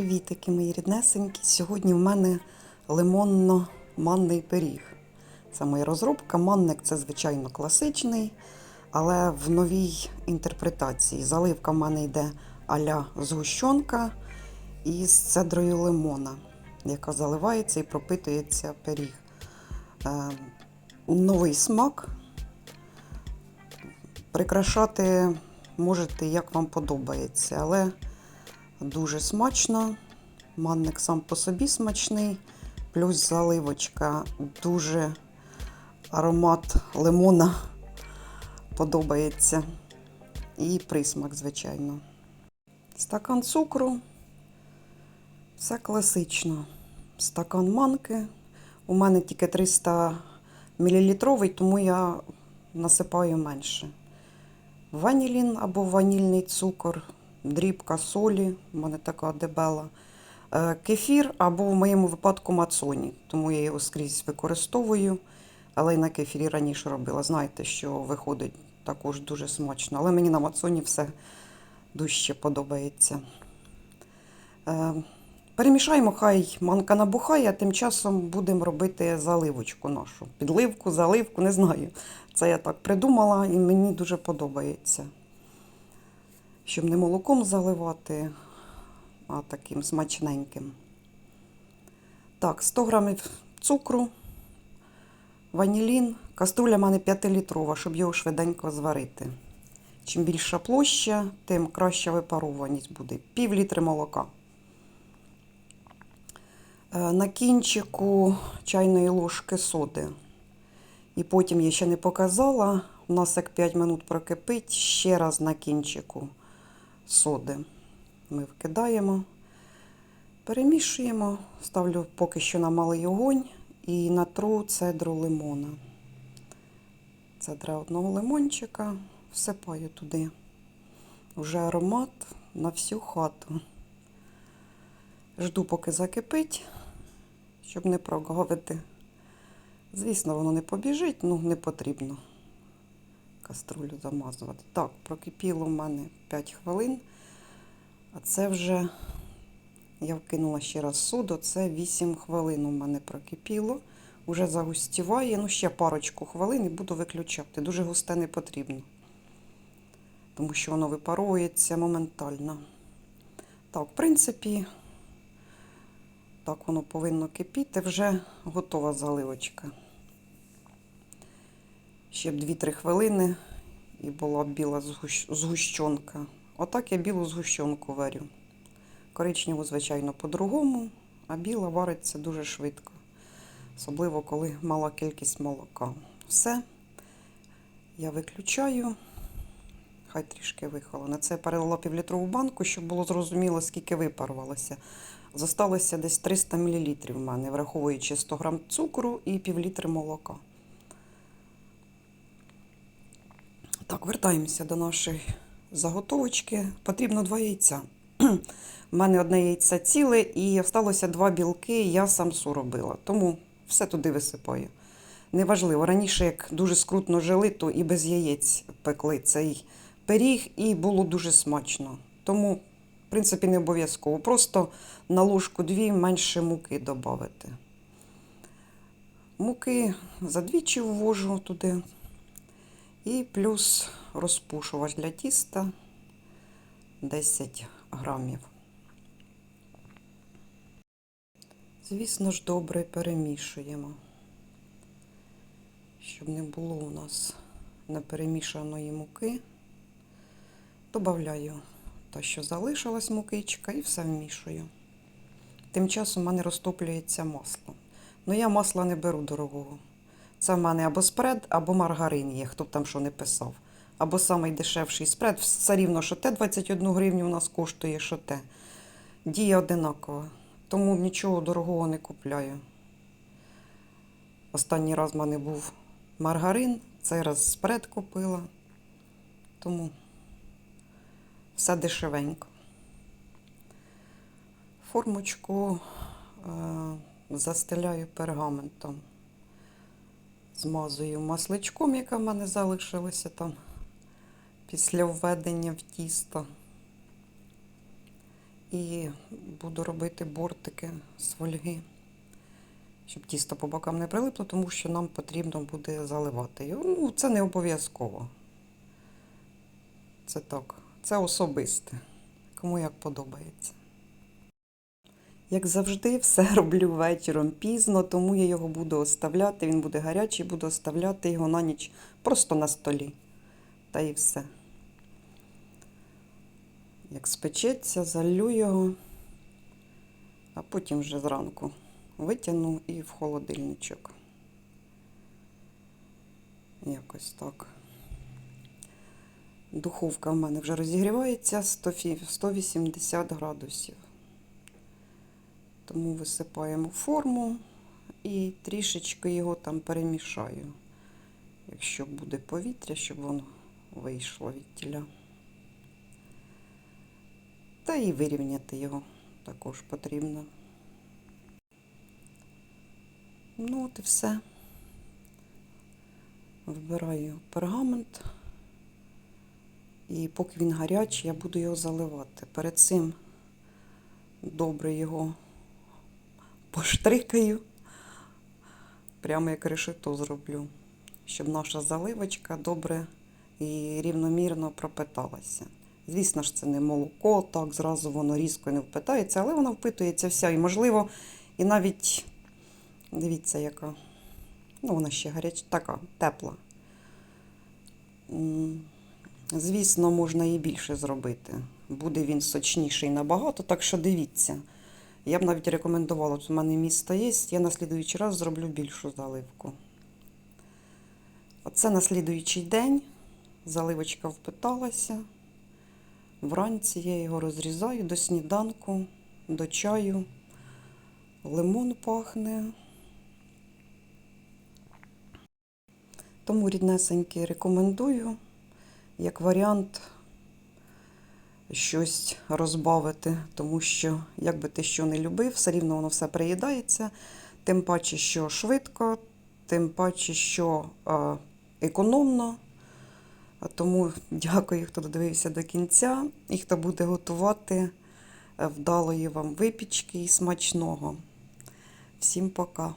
Привітики, мої ріднесенькі. Сьогодні в мене лимонно-манний пиріг. Це моя розробка. Манник це, звичайно, класичний, але в новій інтерпретації. Заливка в мене йде а-ля згущенка із цедрою лимона, яка заливається і пропитується пиріг. Е, новий смак. Прикрашати можете, як вам подобається, але дуже смачно. Манник сам по собі смачний, плюс заливочка, дуже аромат лимона подобається. І присмак, звичайно. Стакан цукру. Все класично. Стакан манки. У мене тільки 300 мл, тому я насипаю менше. Ванілін або ванільний цукор, дрібка солі, у мене така дебела. Е, Кефір або в моєму випадку мацоні, тому я його скрізь використовую. Але й на кефірі раніше робила. Знаєте, що виходить також дуже смачно. Але мені на мацоні все дужче подобається. Е, Перемішаємо, хай манка набухає, а тим часом будемо робити заливочку нашу. Підливку, заливку, не знаю. Це я так придумала і мені дуже подобається. Щоб не молоком заливати, а таким смачненьким. Так, 100 грамів цукру, ванілін. Каструля в мене 5-літрова, щоб його швиденько зварити. Чим більша площа, тим краща випарованість буде. Пів літри молока. Е, На кінчику чайної ложки соди. І потім я ще не показала. У нас як 5 минут прокипить, ще раз на кінчику соди. Ми вкидаємо, перемішуємо, ставлю поки що на малий огонь і натру цедру лимона. Цедра одного лимончика, всипаю туди. Вже аромат на всю хату. Жду, поки закипить, щоб не прогавити. Звісно, воно не побіжить, ну не потрібно каструлю замазувати. Так, прокипіло в мене 5 хвилин, а це вже я вкинула ще раз суду, це 8 хвилин у мене прокипіло. Уже загустіває, ну ще парочку хвилин і буду виключати. Дуже густе не потрібно, тому що воно випарується моментально. Так, в принципі, так воно повинно кипіти, вже готова заливочка. Ще б 2-3 хвилини і була б біла згущенка. Отак я білу згущенку варю. Коричневу, звичайно, по-другому, а біла вариться дуже швидко. Особливо, коли мала кількість молока. Все. Я виключаю. Хай трішки вихолоне. Це я перелила півлітрову банку, щоб було зрозуміло, скільки випарувалося. Зосталося десь 300 мл в мене, враховуючи 100 грам цукру і півлітри молока. Так, вертаємося до нашої заготовочки. Потрібно два яйця. У мене одне яйце ціле і залишилося два білки, я самсу робила. Тому все туди висипаю. Неважливо, раніше, як дуже скрутно жили, то і без яєць пекли цей пиріг, і було дуже смачно. Тому, в принципі, не обов'язково. Просто на ложку дві менше муки додати. Муки задвічі ввожу туди. І плюс розпушувач для тіста 10 грамів. Звісно ж, добре перемішуємо, щоб не було у нас неперемішаної муки. Добавляю те, що залишилась мукичка, і все вмішую. Тим часом у мене розтоплюється масло. Ну я масла не беру дорогого. Це в мене або спред, або маргарин є, хто б там що не писав. Або самий дешевший спред. Все рівно, що те 21 гривню у нас коштує, що те. Дія одинакова. Тому нічого дорогого не купляю. Останній раз в мене був маргарин, цей раз спред купила. Тому все дешевенько. Формочку е, застеляю пергаментом змазую масличком, яке в мене залишилося там після введення в тісто. І буду робити бортики з фольги, щоб тісто по бокам не прилипло, тому що нам потрібно буде заливати його. Ну, це не обов'язково. Це так, це особисте. Кому як подобається. Як завжди, все роблю вечором пізно, тому я його буду оставляти. Він буде гарячий, буду оставляти його на ніч просто на столі. Та і все. Як спечеться, залю його, а потім вже зранку витягну і в холодильничок. Якось так. Духовка в мене вже розігрівається 180 градусів. Тому висипаємо форму і трішечки його там перемішаю. Якщо буде повітря, щоб воно вийшло від тіля. Та і вирівняти його також потрібно. Ну от і все. Вибираю пергамент. І поки він гарячий, я буду його заливати. Перед цим добре його поштрикаю, прямо як решето зроблю, щоб наша заливочка добре і рівномірно пропиталася. Звісно ж, це не молоко, так зразу воно різко не впитається, але воно впитується вся. І, можливо, і навіть, дивіться, яка, ну, вона ще гаряча, така, тепла. Звісно, можна і більше зробити. Буде він сочніший набагато, так що дивіться. Я б навіть рекомендувала, от у мене місто є, я на слідуючий раз зроблю більшу заливку. Оце на слідуючий день заливочка впиталася. Вранці я його розрізаю до сніданку, до чаю. Лимон пахне. Тому ріднесенький рекомендую, як варіант щось розбавити, тому що, як би ти що не любив, все рівно воно все приїдається. Тим паче, що швидко, тим паче, що е, економно. Тому дякую, хто додивився до кінця і хто буде готувати е, вдалої вам випічки і смачного. Всім пока!